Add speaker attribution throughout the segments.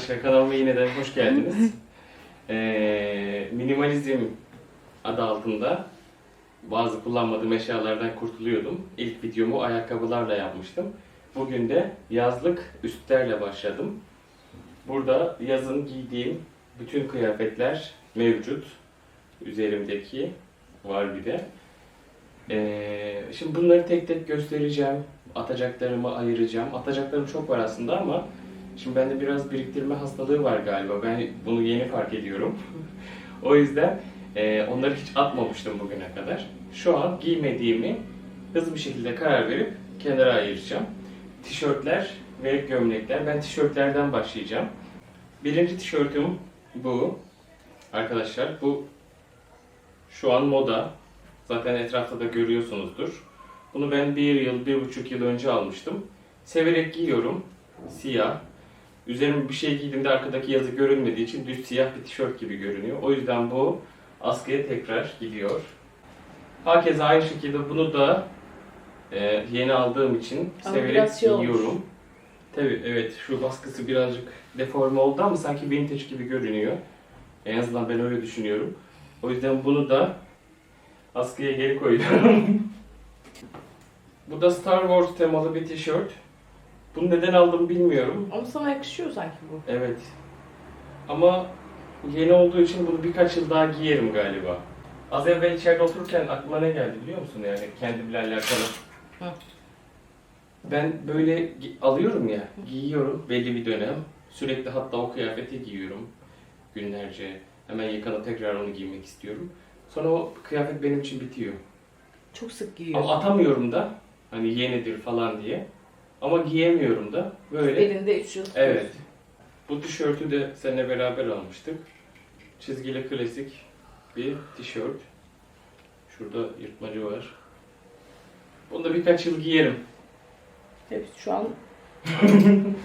Speaker 1: arkadaşlar kanalıma yeniden hoş geldiniz. Ee, minimalizm adı altında bazı kullanmadığım eşyalardan kurtuluyordum. İlk videomu ayakkabılarla yapmıştım. Bugün de yazlık üstlerle başladım. Burada yazın giydiğim bütün kıyafetler mevcut. Üzerimdeki var bir de. Ee, şimdi bunları tek tek göstereceğim. Atacaklarımı ayıracağım. Atacaklarım çok var aslında ama Şimdi bende biraz biriktirme hastalığı var galiba. Ben bunu yeni fark ediyorum. o yüzden e, onları hiç atmamıştım bugüne kadar. Şu an giymediğimi hızlı bir şekilde karar verip kenara ayıracağım. Tişörtler ve gömlekler. Ben tişörtlerden başlayacağım. Birinci tişörtüm bu. Arkadaşlar bu şu an moda. Zaten etrafta da görüyorsunuzdur. Bunu ben bir yıl, bir buçuk yıl önce almıştım. Severek giyiyorum. Siyah. Üzerime bir şey giydiğimde arkadaki yazı görünmediği için düz siyah bir tişört gibi görünüyor. O yüzden bu askıya tekrar gidiyor. Hakeza aynı şekilde bunu da e, yeni aldığım için
Speaker 2: Ama
Speaker 1: severek
Speaker 2: şey
Speaker 1: giyiyorum. Tabii evet şu baskısı birazcık deforme oldu ama sanki vintage gibi görünüyor. En azından ben öyle düşünüyorum. O yüzden bunu da askıya geri koyuyorum. Bu da Star Wars temalı bir tişört. Bunu neden aldım bilmiyorum.
Speaker 2: Ama sana yakışıyor sanki bu.
Speaker 1: Evet. Ama yeni olduğu için bunu birkaç yıl daha giyerim galiba. Az evvel içeride otururken aklıma ne geldi biliyor musun yani kendimle alakalı.
Speaker 2: Hı.
Speaker 1: Ben böyle alıyorum ya, giyiyorum belli bir dönem. Sürekli hatta o kıyafeti giyiyorum günlerce. Hemen yıkanıp tekrar onu giymek istiyorum. Sonra o kıyafet benim için bitiyor.
Speaker 2: Çok sık giyiyor.
Speaker 1: Ama atamıyorum da hani yenidir falan diye. Ama giyemiyorum da böyle.
Speaker 2: Elinde 3 yıl
Speaker 1: Evet. Bu tişörtü de seninle beraber almıştık. Çizgili klasik bir tişört. Şurada yırtmacı var. Bunu da birkaç yıl giyerim.
Speaker 2: Hepsi şu an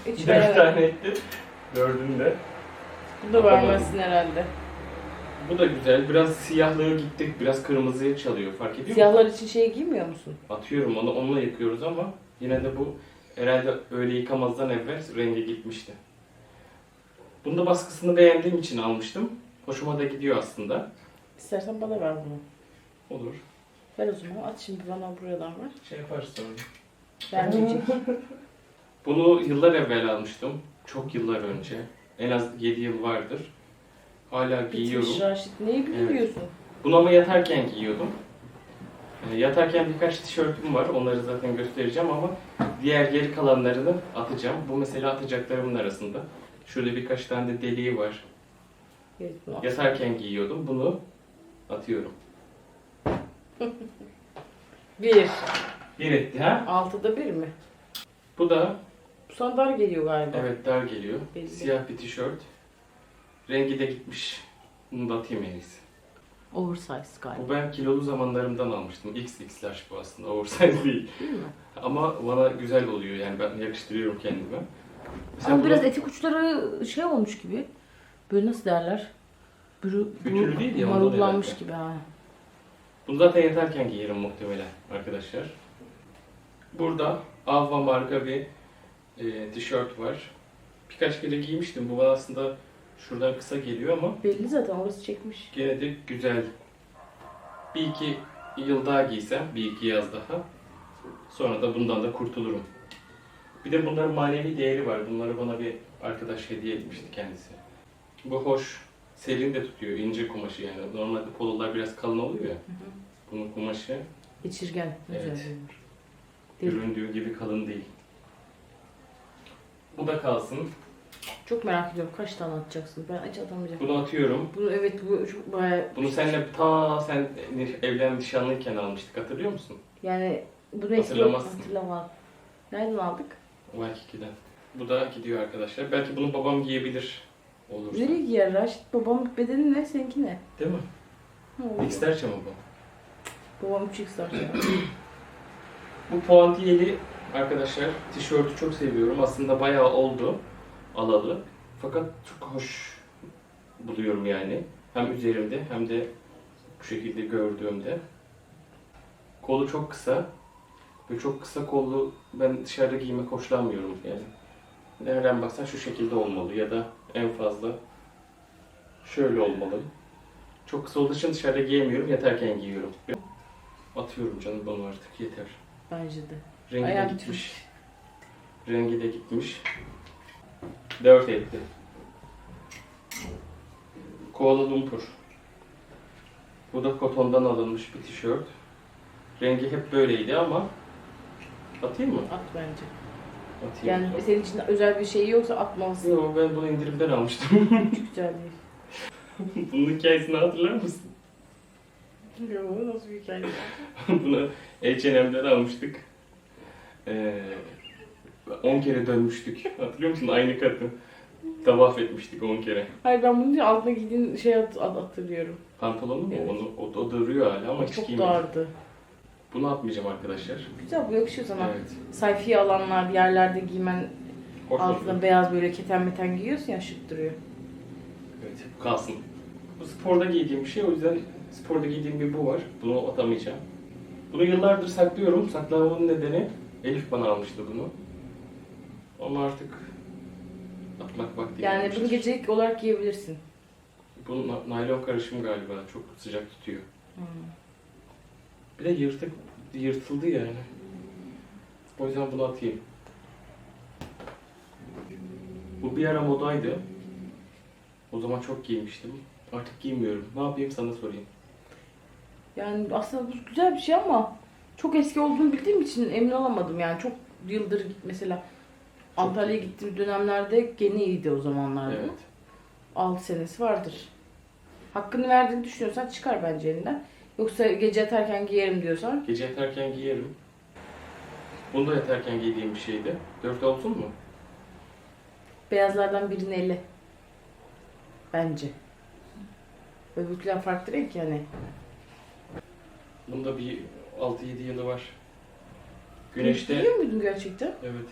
Speaker 2: hiç
Speaker 1: Dört tane etti. Dördünde.
Speaker 2: Bu da vermezsin herhalde.
Speaker 1: Bu da güzel. Biraz siyahlığı gittik. Biraz kırmızıya çalıyor. Fark ediyor musun?
Speaker 2: Siyahlar için şey giymiyor musun?
Speaker 1: Atıyorum onu. Onunla yıkıyoruz ama yine de bu herhalde öyle yıkamazdan evvel rengi gitmişti. Bunu da baskısını beğendiğim için almıştım. Hoşuma da gidiyor aslında.
Speaker 2: İstersen bana ver bunu.
Speaker 1: Olur.
Speaker 2: Ver o zaman at şimdi bana buradan ver.
Speaker 1: Şey yaparız sonra.
Speaker 2: Vermeyecek.
Speaker 1: Bunu yıllar evvel almıştım. Çok yıllar önce. En az 7 yıl vardır. Hala giyiyorum.
Speaker 2: Bitmiş Raşit. Neyi biliyorsun?
Speaker 1: Bunu ama yatarken giyiyordum. Ee, Yatarken birkaç tişörtüm var. Onları zaten göstereceğim ama diğer geri kalanlarını atacağım. Bu mesela atacaklarımın arasında. Şöyle birkaç tane de deliği var. Yatarken giyiyordum. Bunu atıyorum.
Speaker 2: Bir.
Speaker 1: Bir etti ha?
Speaker 2: Altıda bir mi?
Speaker 1: Bu da
Speaker 2: Bu sana dar geliyor galiba.
Speaker 1: evet dar geliyor.
Speaker 2: Belli.
Speaker 1: Siyah bir tişört. Rengi de gitmiş. Bunu da atayım en iyisi.
Speaker 2: Oversize galiba.
Speaker 1: Bu ben kilolu zamanlarımdan almıştım. XXL bu aslında. Oversize değil.
Speaker 2: Değil mi?
Speaker 1: Ama bana güzel oluyor yani ben yakıştırıyorum kendime. Mesela
Speaker 2: Ama biraz etek uçları şey olmuş gibi. Böyle nasıl derler? Böyle,
Speaker 1: Ütülü değil ya, ondan
Speaker 2: Marullanmış
Speaker 1: herhalde.
Speaker 2: gibi ha.
Speaker 1: Bunu zaten yatarken giyerim muhtemelen arkadaşlar. Burada Avva marka bir e, tişört var. Birkaç kere giymiştim. Bu bana aslında şuradan kısa geliyor ama
Speaker 2: Belli zaten orası çekmiş.
Speaker 1: gene de güzel. Bir iki yıl daha giysem, bir iki yaz daha. Sonra da bundan da kurtulurum. Bir de bunların manevi değeri var. Bunları bana bir arkadaş hediye etmişti kendisi. Bu hoş. Serin de tutuyor. ince kumaşı yani. Normalde pololar biraz kalın oluyor ya. Bunun kumaşı
Speaker 2: Geçirgen. Güzel
Speaker 1: Evet.
Speaker 2: Değil.
Speaker 1: göründüğü gibi kalın değil. Bu da kalsın.
Speaker 2: Çok merak ediyorum kaç tane atacaksın? Ben hiç atamayacağım.
Speaker 1: Bunu atıyorum.
Speaker 2: Bunu evet bu çok bayağı...
Speaker 1: Bunu seninle ta sen evlen nişanlıyken almıştık. Hatırlıyor musun?
Speaker 2: Yani bunu eski
Speaker 1: Hatırlamazsın.
Speaker 2: hatırlamam. Nereden aldık?
Speaker 1: Waikki'den. Bu da gidiyor arkadaşlar. Belki bunu babam giyebilir olursa.
Speaker 2: Nereye giyer Raşit? Babamın bedeni ne? Seninki ne?
Speaker 1: Değil mi?
Speaker 2: Ne?
Speaker 1: X'lerce mi bu?
Speaker 2: Babam 3 x ya.
Speaker 1: Bu puantiyeli arkadaşlar tişörtü çok seviyorum. Aslında bayağı oldu alalı. Fakat çok hoş buluyorum yani. Hem üzerimde hem de bu şekilde gördüğümde. Kolu çok kısa. Ve çok kısa kollu ben dışarıda giymek hoşlanmıyorum yani. nereden baksan şu şekilde olmalı ya da en fazla şöyle olmalı. Çok kısa olduğu için dışarıda giyemiyorum, yatarken giyiyorum. Atıyorum canım bunu artık yeter.
Speaker 2: Bence de.
Speaker 1: Rengi de
Speaker 2: Ayağım
Speaker 1: gitmiş. Rengi de gitmiş. 4 etti. Kuala Lumpur. Bu da kotondan alınmış bir tişört. Rengi hep böyleydi ama atayım mı?
Speaker 2: At bence.
Speaker 1: Atayım.
Speaker 2: Yani senin için özel bir şey yoksa atmalısın.
Speaker 1: Yo ben bunu indirimden almıştım.
Speaker 2: Çok güzel değil.
Speaker 1: Bunun hikayesini hatırlar mısın?
Speaker 2: Yo, nasıl bir hikaye?
Speaker 1: bunu H&M'den almıştık. Ee, 10 kere dönmüştük. Hatırlıyor musun? Aynı katı. Tavaf etmiştik 10 kere.
Speaker 2: Hayır ben bunu değil, altına giydiğin şey hat- hat- hatırlıyorum.
Speaker 1: Pantolonu mu?
Speaker 2: Evet.
Speaker 1: Onu, o, o duruyor hala ama hiç
Speaker 2: Çok
Speaker 1: giymedim.
Speaker 2: dardı.
Speaker 1: Bunu atmayacağım arkadaşlar.
Speaker 2: Güzel bu yakışıyor sana.
Speaker 1: Evet.
Speaker 2: Sayfiye alanlar, yerlerde giymen
Speaker 1: Hoş
Speaker 2: altına
Speaker 1: oldu.
Speaker 2: beyaz böyle keten meten giyiyorsun ya şık duruyor.
Speaker 1: Evet, bu kalsın. Bu sporda giydiğim bir şey. O yüzden sporda giydiğim bir bu var. Bunu atamayacağım. Bunu yıllardır saklıyorum. Saklamamın nedeni Elif bana almıştı bunu. Ama artık atmak vakti
Speaker 2: Yani
Speaker 1: gelmiştir.
Speaker 2: bunu gecelik olarak giyebilirsin.
Speaker 1: Bu na- naylon karışım galiba. Çok sıcak tutuyor.
Speaker 2: Hmm.
Speaker 1: Bir de yırtık, yırtıldı yani. O yüzden bunu atayım. Bu bir ara modaydı. O zaman çok giymiştim. Artık giymiyorum. Ne yapayım sana sorayım.
Speaker 2: Yani aslında bu güzel bir şey ama çok eski olduğunu bildiğim için emin olamadım yani çok yıldır mesela Antalya'ya gittiğim dönemlerde yeniydi o zamanlarda.
Speaker 1: Evet.
Speaker 2: 6 senesi vardır. Hakkını verdiğini düşünüyorsan çıkar bence elinden. Yoksa gece yatarken giyerim diyorsan
Speaker 1: Gece yatarken giyerim. Bunu da yatarken giydiğim bir şeydi. Dört olsun mu?
Speaker 2: beyazlardan birini elle. Bence. Öbürküler farklı renk yani.
Speaker 1: Bunda bir 6-7 yılı var. Güneşte
Speaker 2: Biliyor muydun gerçekten?
Speaker 1: Evet.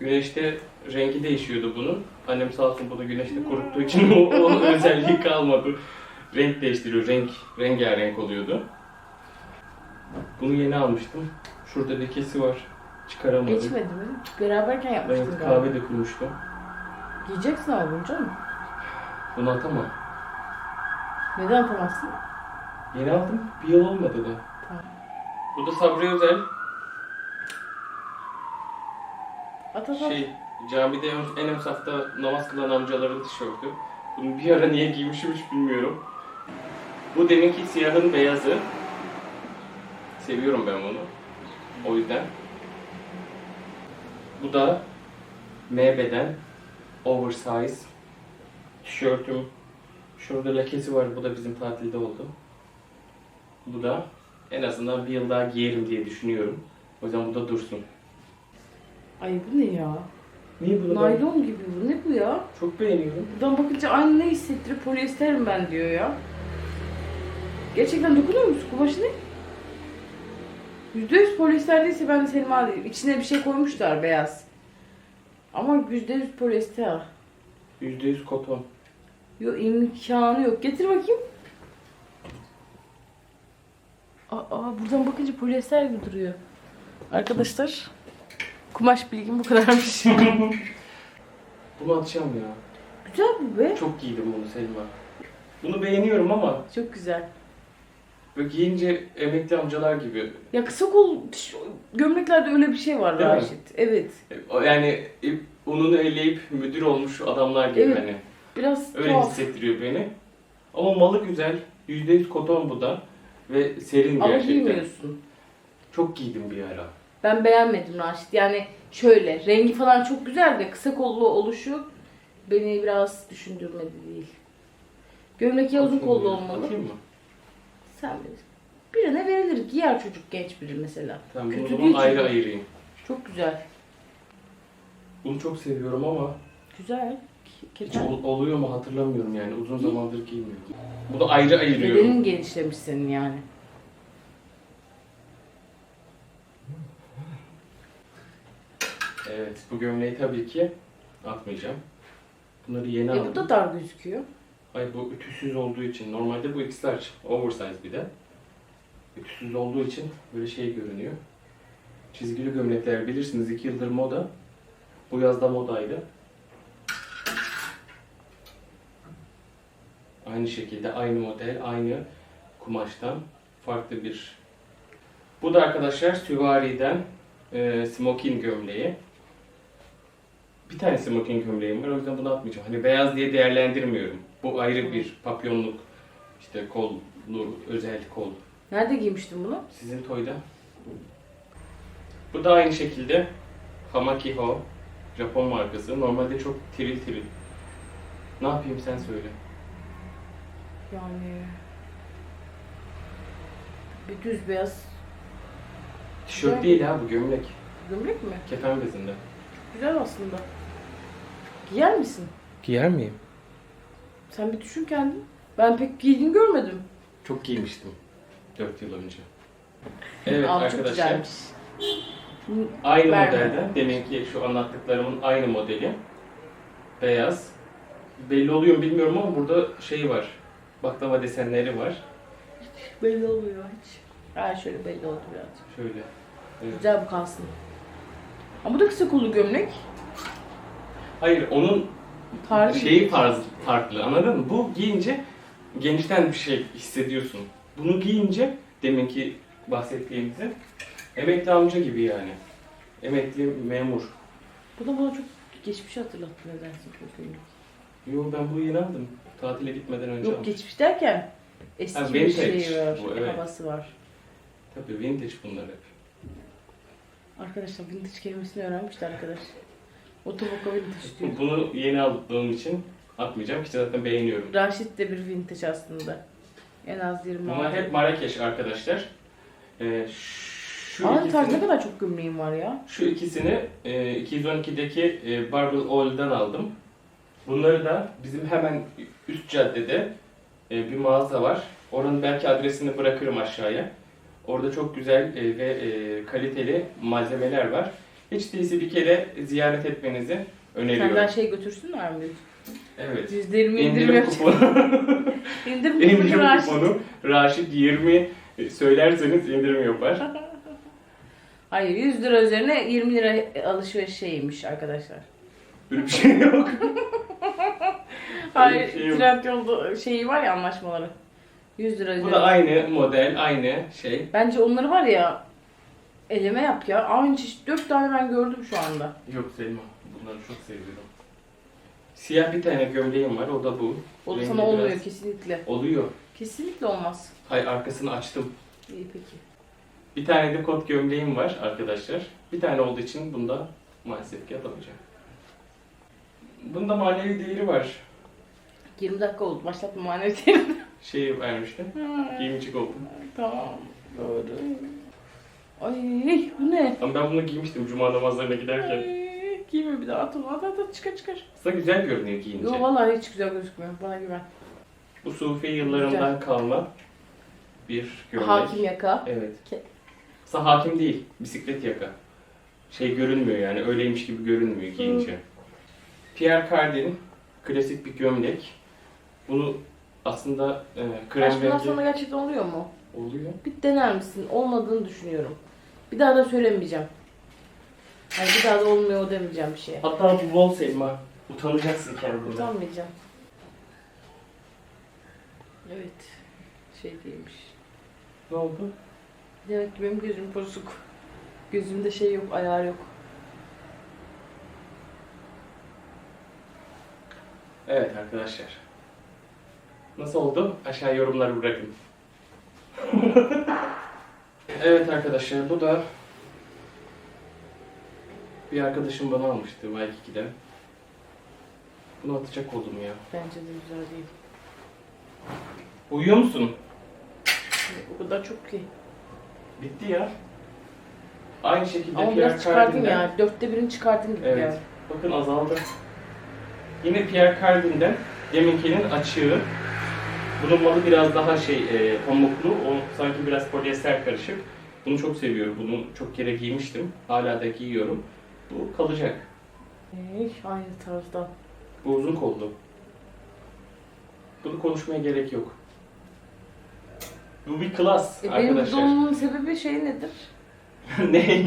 Speaker 1: Güneşte rengi değişiyordu bunun. Annem sağ olsun bunu güneşte kuruttuğu için o, o özelliği kalmadı. Renk değiştiriyor, renk rengarenk oluyordu. Bunu yeni almıştım. Şurada lekesi var. Çıkaramadım.
Speaker 2: Geçmedi mi? Beraberken yapmıştın
Speaker 1: Evet,
Speaker 2: galiba.
Speaker 1: kahve dökülmüştü.
Speaker 2: Giyeceksin ama bunu canım.
Speaker 1: Bunu atamam.
Speaker 2: Neden atamazsın?
Speaker 1: Yeni aldım. Bir yıl olmadı da.
Speaker 2: Tamam.
Speaker 1: Bu da Sabri Özel.
Speaker 2: At at at.
Speaker 1: Şey, camide en, ön safta namaz kılan amcaların tişörtü. Bunu bir ara niye giymişim hiç bilmiyorum. Bu deminki siyahın beyazı. Seviyorum ben bunu. O yüzden. Bu da M beden oversize tişörtüm. Şurada lekesi var. Bu da bizim tatilde oldu. Bu da en azından bir yıl daha giyerim diye düşünüyorum. O yüzden bu da dursun.
Speaker 2: Ay bu ne ya?
Speaker 1: Niye bunu ben
Speaker 2: Naylon gibi bu. Ne bu ya?
Speaker 1: çok beğeniyorum.
Speaker 2: Buradan bakınca aynı ne hissettirir? Polyesterim ben diyor ya. Gerçekten dokunuyor musun? Kumaşı ne? %100 polyester değilse ben de Selim abi İçine bir şey koymuşlar beyaz. Ama %100 polyester.
Speaker 1: %100 koton.
Speaker 2: Yok imkanı yok. Getir bakayım. Aa, buradan bakınca polyester gibi duruyor. Arkadaşlar kumaş bilgim bu kadarmış.
Speaker 1: Bunu atacağım ya.
Speaker 2: güzel bu be.
Speaker 1: Çok giydim bunu Selma. Bunu beğeniyorum ama
Speaker 2: Çok güzel.
Speaker 1: böyle giyince emekli amcalar gibi.
Speaker 2: Ya kısa kol gömleklerde öyle bir şey var
Speaker 1: Değil mi?
Speaker 2: Raşit. Evet.
Speaker 1: O Yani ip- ununu eleyip müdür olmuş adamlar gibi
Speaker 2: Evet.
Speaker 1: hani.
Speaker 2: Biraz
Speaker 1: Öyle
Speaker 2: tuhaf.
Speaker 1: hissettiriyor beni. Ama malı güzel. %100 koton bu da. Ve serin
Speaker 2: Ama
Speaker 1: gerçekten.
Speaker 2: giymiyorsun.
Speaker 1: Çok giydim bir ara.
Speaker 2: Ben beğenmedim Raşit. Yani şöyle rengi falan çok güzel de kısa kollu oluşu beni biraz düşündürmedi değil. Gömlek ya uzun kollu olmalı.
Speaker 1: Mı?
Speaker 2: Sen bilirsin. Birine verilir. Giyer çocuk genç biri mesela.
Speaker 1: Tamam bunu o zaman
Speaker 2: değil
Speaker 1: ayrı
Speaker 2: çünkü.
Speaker 1: ayırayım.
Speaker 2: Çok güzel.
Speaker 1: Bunu çok seviyorum ama
Speaker 2: Güzel.
Speaker 1: hiç
Speaker 2: Keten.
Speaker 1: ol- oluyor mu hatırlamıyorum yani. Uzun zamandır giymiyorum. Bunu ayrı ayırıyorum.
Speaker 2: Bedenin genişlemiş senin yani.
Speaker 1: Evet, bu gömleği tabii ki atmayacağım. Bunları yeni
Speaker 2: E
Speaker 1: aldım.
Speaker 2: bu da dar gözüküyor.
Speaker 1: Ay bu ütüsüz olduğu için. Normalde bu x large, oversize bir de. Ütüsüz olduğu için böyle şey görünüyor. Çizgili gömlekler bilirsiniz 2 yıldır moda. Bu yazda modaydı. Aynı şekilde aynı model, aynı kumaştan farklı bir. Bu da arkadaşlar Süvari'den e, smoking gömleği. Bir tane smoking gömleğim var o yüzden bunu atmayacağım. Hani beyaz diye değerlendirmiyorum. Bu ayrı bir papyonluk, işte kollu, özel kol.
Speaker 2: Nerede giymiştin bunu?
Speaker 1: Sizin toyda. Bu da aynı şekilde Hamakiho Japon markası. Normalde çok tiril tiril. Ne yapayım sen söyle.
Speaker 2: Yani bir düz beyaz
Speaker 1: Tişört değil ha bu gömlek.
Speaker 2: gömlek mi?
Speaker 1: Kefen bezinde.
Speaker 2: Güzel aslında. Giyer misin?
Speaker 1: Giyer miyim?
Speaker 2: Sen bir düşün kendin. Ben pek giydiğini görmedim.
Speaker 1: Çok giymiştim. 4 yıl önce. Evet
Speaker 2: Ama çok
Speaker 1: arkadaşlar.
Speaker 2: güzelmiş.
Speaker 1: Aynı
Speaker 2: Verme.
Speaker 1: modelden. Demek ki şu anlattıklarımın aynı modeli. Beyaz. Belli oluyor mu bilmiyorum ama burada şey var. Baklava desenleri var.
Speaker 2: Belli oluyor hiç. Ha şöyle belli oldu birazcık.
Speaker 1: Şöyle. Evet.
Speaker 2: Güzel bu kalsın. Ama bu da kısa kollu gömlek.
Speaker 1: Hayır onun
Speaker 2: Tarzı
Speaker 1: şeyi farz, farklı anladın mı? Bu giyince gençten bir şey hissediyorsun. Bunu giyince deminki bahsettiğimizi emekli amca gibi yani. Emekli memur.
Speaker 2: Bu da bana çok geçmiş hatırlattı nedense gömlek.
Speaker 1: Yo ben bunu yeni aldım. Tatile gitmeden önce
Speaker 2: Yok
Speaker 1: aldım.
Speaker 2: geçmiş derken eski
Speaker 1: Ha,
Speaker 2: bir
Speaker 1: vintage
Speaker 2: şey var.
Speaker 1: bu, evet.
Speaker 2: Havası var.
Speaker 1: Tabii vintage bunlar hep.
Speaker 2: Arkadaşlar vintage kelimesini öğrenmişti arkadaş. Otoboka vintage diyor.
Speaker 1: Bunu yeni aldığım için atmayacağım ki zaten beğeniyorum.
Speaker 2: Raşit de bir vintage aslında. En az 20
Speaker 1: Bunlar hep Marrakeş arkadaşlar. Ee, şu
Speaker 2: Aynı tarz ne
Speaker 1: ikisini,
Speaker 2: kadar çok gömleğim var ya.
Speaker 1: şu ikisini e, 212'deki e, Barbel Oil'den aldım. Bunları da bizim hemen üst caddede e, bir mağaza var. Oranın belki adresini bırakırım aşağıya. Orada çok güzel e, ve e, kaliteli malzemeler var. Hiç değilse bir kere ziyaret etmenizi öneriyorum.
Speaker 2: Senden şey götürsünler mi?
Speaker 1: Evet.
Speaker 2: %20 indirim
Speaker 1: İndirim
Speaker 2: yapacak.
Speaker 1: kuponu.
Speaker 2: İndirim
Speaker 1: indirim
Speaker 2: kuponu Raşit.
Speaker 1: kuponu Raşit 20 söylerseniz indirim yapar.
Speaker 2: Hayır 100 lira üzerine 20 lira alışveriş şeymiş arkadaşlar.
Speaker 1: Böyle bir şey yok.
Speaker 2: Hayır
Speaker 1: şey yok.
Speaker 2: Trendyol'da şeyi var ya anlaşmaları. 100 lira
Speaker 1: Bu
Speaker 2: üzerine.
Speaker 1: da aynı model, aynı şey.
Speaker 2: Bence onları var ya eleme yap ya. Aynı çeşit 4 tane ben gördüm şu anda.
Speaker 1: Yok Selma, bunları çok seviyorum. Siyah bir tane gömleğim var, o da bu.
Speaker 2: O da
Speaker 1: Rengi
Speaker 2: sana olmuyor
Speaker 1: biraz-
Speaker 2: kesinlikle.
Speaker 1: Oluyor.
Speaker 2: Kesinlikle olmaz.
Speaker 1: Hayır arkasını açtım.
Speaker 2: İyi peki.
Speaker 1: Bir tane de kot gömleğim var arkadaşlar. Bir tane olduğu için bunda maalesef ki atamayacağım. Bunda manevi değeri var.
Speaker 2: 20 dakika oldu. Başlatma maneviyatını.
Speaker 1: Şey vermiştim. Giyimcik oldum.
Speaker 2: tamam. Doğru. Ay bu ne?
Speaker 1: Ama ben bunu giymiştim cuma namazlarına giderken.
Speaker 2: Ay, giyme bir daha at onu. At at at çıkar çıkar.
Speaker 1: Aslında güzel görünüyor giyince.
Speaker 2: Yo vallahi hiç güzel gözükmüyor. Bana güven.
Speaker 1: Bu Sufi yıllarından kalma bir gömlek.
Speaker 2: Hakim yaka.
Speaker 1: Evet.
Speaker 2: Ke-
Speaker 1: Aslında hakim değil, bisiklet yaka. Şey görünmüyor yani, öyleymiş gibi görünmüyor giyince. Pierre Cardin, klasik bir gömlek. Bunu aslında e, krem
Speaker 2: Kaç bundan
Speaker 1: rengi
Speaker 2: sonra gerçekten oluyor mu?
Speaker 1: oluyor.
Speaker 2: Bir dener misin? Olmadığını düşünüyorum. Bir daha da söylemeyeceğim. Hani bir daha da olmuyor demeyeceğim bir şeye.
Speaker 1: Hatta bu bol Selma, utanacaksın kendinden.
Speaker 2: Utanmayacağım. Evet. Şey değilmiş.
Speaker 1: Ne oldu?
Speaker 2: Demek ki benim gözüm bozuk. Gözümde şey yok, ayar yok.
Speaker 1: Evet arkadaşlar. Nasıl oldu? Aşağı yorumları bırakın. evet arkadaşlar bu da bir arkadaşım bana almıştı Waikiki'den. Bunu atacak oldum ya.
Speaker 2: Bence de güzel değil.
Speaker 1: Uyuyor musun?
Speaker 2: O kadar çok ki.
Speaker 1: Bitti ya. Aynı şekilde
Speaker 2: Ama
Speaker 1: Pierre
Speaker 2: biraz çıkardın
Speaker 1: Cardin'den-
Speaker 2: ya. Dörtte birini çıkardın gibi
Speaker 1: Evet.
Speaker 2: ya.
Speaker 1: Bakın azaldı. Yine Pierre Cardin'den deminkinin açığı. Bunun malı biraz daha şey e, pamuklu. O sanki biraz polyester karışık. Bunu çok seviyorum. Bunu çok kere giymiştim. Hala da giyiyorum. Bu kalacak.
Speaker 2: Ey, aynı tarzda.
Speaker 1: Bu uzun kollu. Bunu konuşmaya gerek yok. Bu bir klas
Speaker 2: E, benim
Speaker 1: arkadaşlar.
Speaker 2: olmamın sebebi şey nedir?
Speaker 1: ne?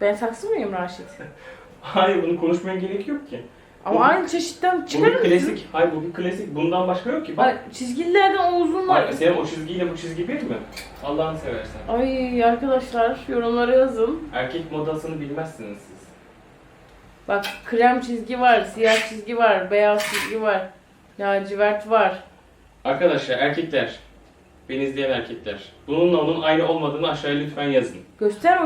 Speaker 2: Ben saksı mıyım Raşit?
Speaker 1: Hayır bunu konuşmaya gerek yok ki.
Speaker 2: Ama
Speaker 1: Bu-
Speaker 2: aynı çeşitten
Speaker 1: Bu
Speaker 2: çıkarır
Speaker 1: bir
Speaker 2: mısın?
Speaker 1: klasik. Hayır bu bir klasik. Bundan başka yok ki. Bak.
Speaker 2: Ay, çizgililerden o uzunlar.
Speaker 1: Hayır, senin o çizgiyle bu çizgi bir mi? Allah'ını seversen.
Speaker 2: Ay arkadaşlar yorumlara yazın.
Speaker 1: Erkek modasını bilmezsiniz siz.
Speaker 2: Bak krem çizgi var, siyah çizgi var, beyaz çizgi var, lacivert var.
Speaker 1: Arkadaşlar erkekler, beni izleyen erkekler, bununla onun aynı olmadığını aşağıya lütfen yazın.
Speaker 2: Göster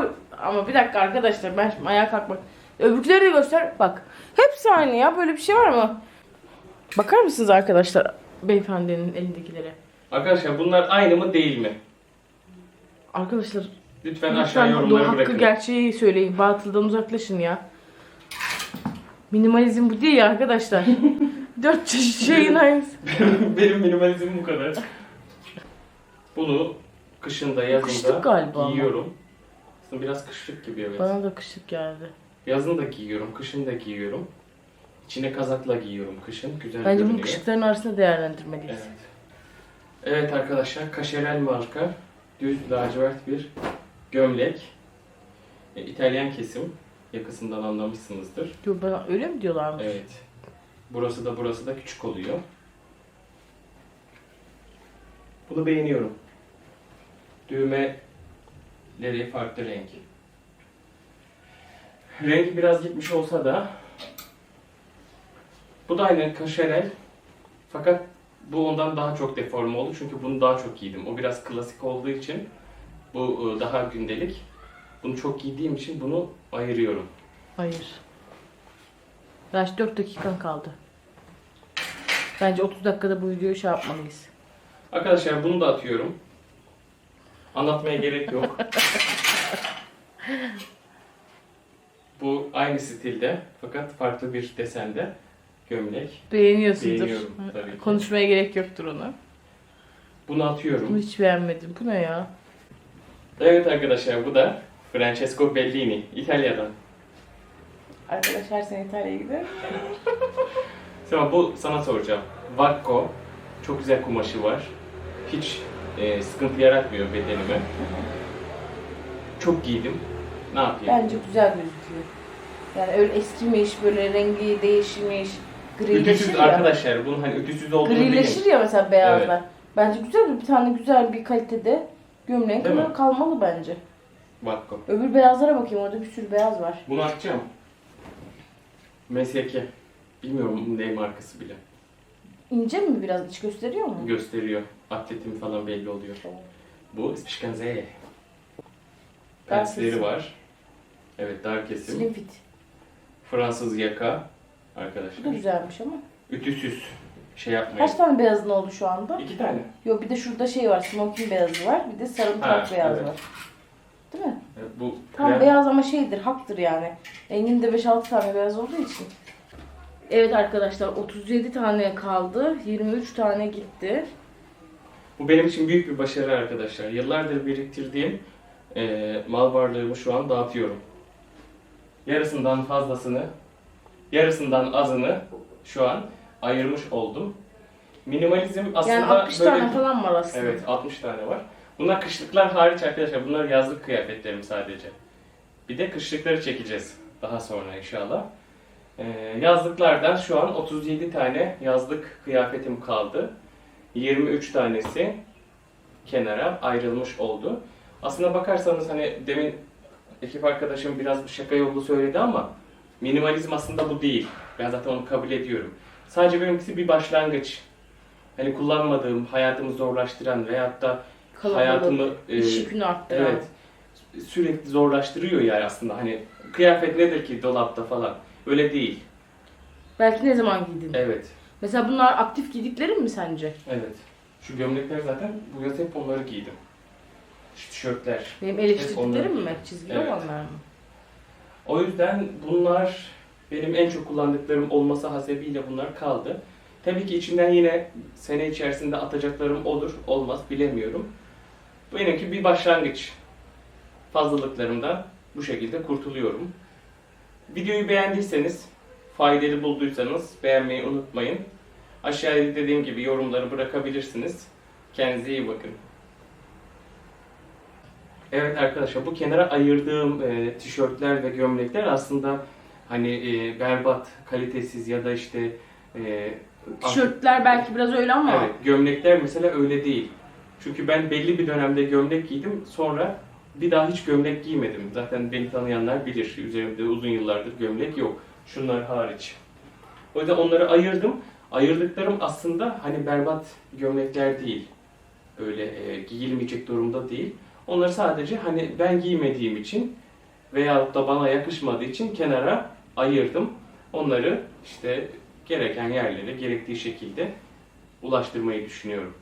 Speaker 2: ama bir dakika arkadaşlar ben şimdi ayağa kalkmak. Öbürküleri de göster. Bak. Hepsi aynı ya. Böyle bir şey var mı? Bakar mısınız arkadaşlar beyefendinin elindekilere?
Speaker 1: Arkadaşlar bunlar aynı mı değil mi?
Speaker 2: Arkadaşlar
Speaker 1: Lütfen aşağı
Speaker 2: lütfen
Speaker 1: yorumlara
Speaker 2: hakkı
Speaker 1: bırakın.
Speaker 2: gerçeği söyleyin. Batıldan uzaklaşın ya. Minimalizm bu değil ya arkadaşlar. Dört çeşit şeyin aynısı.
Speaker 1: Benim minimalizmim bu kadar. Bunu kışında, yazında
Speaker 2: Kışlık galiba ama.
Speaker 1: giyiyorum. Aslında biraz kışlık gibi evet.
Speaker 2: Bana da kışlık geldi.
Speaker 1: Yazın da giyiyorum, kışın da giyiyorum. İçine kazakla giyiyorum kışın. Güzel
Speaker 2: Bence bunu
Speaker 1: görünüyor.
Speaker 2: kışlıkların arasında değerlendirmeliyiz.
Speaker 1: Evet. Evet arkadaşlar, Kaşerel marka düz lacivert bir gömlek. E, İtalyan kesim. Yakasından anlamışsınızdır.
Speaker 2: Yo, bana öyle mi diyorlarmış?
Speaker 1: Evet. Burası da burası da küçük oluyor. Bunu beğeniyorum. Düğmeleri farklı renk. Rengi biraz gitmiş olsa da bu da aynı kaşerel. Fakat bu ondan daha çok deforme oldu çünkü bunu daha çok giydim. O biraz klasik olduğu için bu e, daha gündelik. Bunu çok giydiğim için bunu ayırıyorum.
Speaker 2: Hayır. Yaş 4 dakikan kaldı. Bence 30 dakikada bu videoyu şey yapmalıyız.
Speaker 1: Arkadaşlar bunu da atıyorum. Anlatmaya gerek yok. Bu aynı stilde fakat farklı bir desende gömlek.
Speaker 2: Beğeniyorsundur.
Speaker 1: Beğeniyorum tabii ki.
Speaker 2: Konuşmaya gerek yoktur onu.
Speaker 1: Bunu
Speaker 2: Bunu
Speaker 1: atıyorum.
Speaker 2: hiç beğenmedim. Bu ne ya?
Speaker 1: Evet arkadaşlar bu da Francesco Bellini İtalya'dan.
Speaker 2: Arkadaş her sene İtalya'ya gider.
Speaker 1: Tamam bu sana soracağım. Vakko çok güzel kumaşı var. Hiç e, sıkıntı yaratmıyor bedenime. Çok giydim. Ne yapayım?
Speaker 2: Bence güzel gözüküyor. Yani öyle eskimiş, böyle rengi değişmiş, grileşir
Speaker 1: Ütüsüz
Speaker 2: ya.
Speaker 1: arkadaşlar bunun hani ütüsüz olduğunu bilin.
Speaker 2: Grileşir ya mesela beyazlar. Bence güzel bir tane güzel bir kalitede gömleğin
Speaker 1: Değil mi?
Speaker 2: kal- kalmalı bence.
Speaker 1: Vakko.
Speaker 2: Öbür beyazlara bakayım orada bir sürü beyaz var.
Speaker 1: Bunu atacağım. MSK. Bilmiyorum ne markası bile.
Speaker 2: İnce mi biraz iç gösteriyor mu?
Speaker 1: Gösteriyor. Atletim falan belli oluyor. Bu Spişkanze.
Speaker 2: Dar
Speaker 1: Pensleri var. Evet dar kesim.
Speaker 2: Slim fit.
Speaker 1: Fransız yaka.
Speaker 2: Bu da
Speaker 1: Arkadaşlar.
Speaker 2: güzelmiş ama.
Speaker 1: Ütüsüz. Şey yapmayın.
Speaker 2: Kaç tane beyazın oldu şu anda?
Speaker 1: İki tane.
Speaker 2: Yok bir de şurada şey var, smoking beyazı var. Bir de sarımsak
Speaker 1: Ha,
Speaker 2: beyaz
Speaker 1: evet.
Speaker 2: var. Değil mi?
Speaker 1: Evet, Bu
Speaker 2: Tam
Speaker 1: krem-
Speaker 2: beyaz ama şeydir, haktır yani. Engin de 5-6 tane beyaz olduğu için. Evet arkadaşlar 37 tane kaldı. 23 tane gitti.
Speaker 1: Bu benim için büyük bir başarı arkadaşlar. Yıllardır biriktirdiğim eee, mal varlığımı şu an dağıtıyorum. Yarısından fazlasını, yarısından azını şu an ayırmış oldum. Minimalizm aslında
Speaker 2: yani 60
Speaker 1: böyle...
Speaker 2: tane falan var aslında.
Speaker 1: Evet 60 tane var. Bunlar kışlıklar hariç arkadaşlar. Bunlar yazlık kıyafetlerim sadece. Bir de kışlıkları çekeceğiz daha sonra inşallah. Ee, yazlıklardan şu an 37 tane yazlık kıyafetim kaldı. 23 tanesi kenara ayrılmış oldu. Aslında bakarsanız hani demin ekip arkadaşım biraz şaka yollu söyledi ama minimalizm aslında bu değil. Ben zaten onu kabul ediyorum. Sadece benimkisi bir başlangıç. Hani kullanmadığım, hayatımı zorlaştıran veyahut da
Speaker 2: Kalabalık,
Speaker 1: hayatımı e,
Speaker 2: arttıran.
Speaker 1: evet sürekli zorlaştırıyor yani aslında hani kıyafet nedir ki dolapta falan öyle değil.
Speaker 2: Belki ne zaman giydin?
Speaker 1: Evet.
Speaker 2: Mesela bunlar aktif giydiklerin mi sence?
Speaker 1: Evet. Şu gömlekler zaten bu yaz hep onları giydim. Şu tişörtler.
Speaker 2: Benim eleştirdiklerim mi? Çizgili
Speaker 1: Evet.
Speaker 2: olanlar mı?
Speaker 1: O yüzden bunlar benim en çok kullandıklarım olması hasebiyle bunlar kaldı. Tabii ki içinden yine sene içerisinde atacaklarım olur, olmaz bilemiyorum. Benimki bir başlangıç. Fazlalıklarımdan bu şekilde kurtuluyorum. Videoyu beğendiyseniz, faydalı bulduysanız beğenmeyi unutmayın. Aşağıya dediğim gibi yorumları bırakabilirsiniz. Kendinize iyi bakın. Evet arkadaşlar bu kenara ayırdığım e, tişörtler ve gömlekler aslında hani e, berbat, kalitesiz ya da işte e,
Speaker 2: Tişörtler belki biraz öyle ama
Speaker 1: Evet, gömlekler mesela öyle değil. Çünkü ben belli bir dönemde gömlek giydim, sonra bir daha hiç gömlek giymedim. Zaten beni tanıyanlar bilir, üzerimde uzun yıllardır gömlek yok. Şunlar hariç. O yüzden onları ayırdım. Ayırdıklarım aslında hani berbat gömlekler değil. Öyle e, giyilmeyecek durumda değil. Onları sadece hani ben giymediğim için veyahut da bana yakışmadığı için kenara ayırdım. Onları işte gereken yerlere gerektiği şekilde ulaştırmayı düşünüyorum.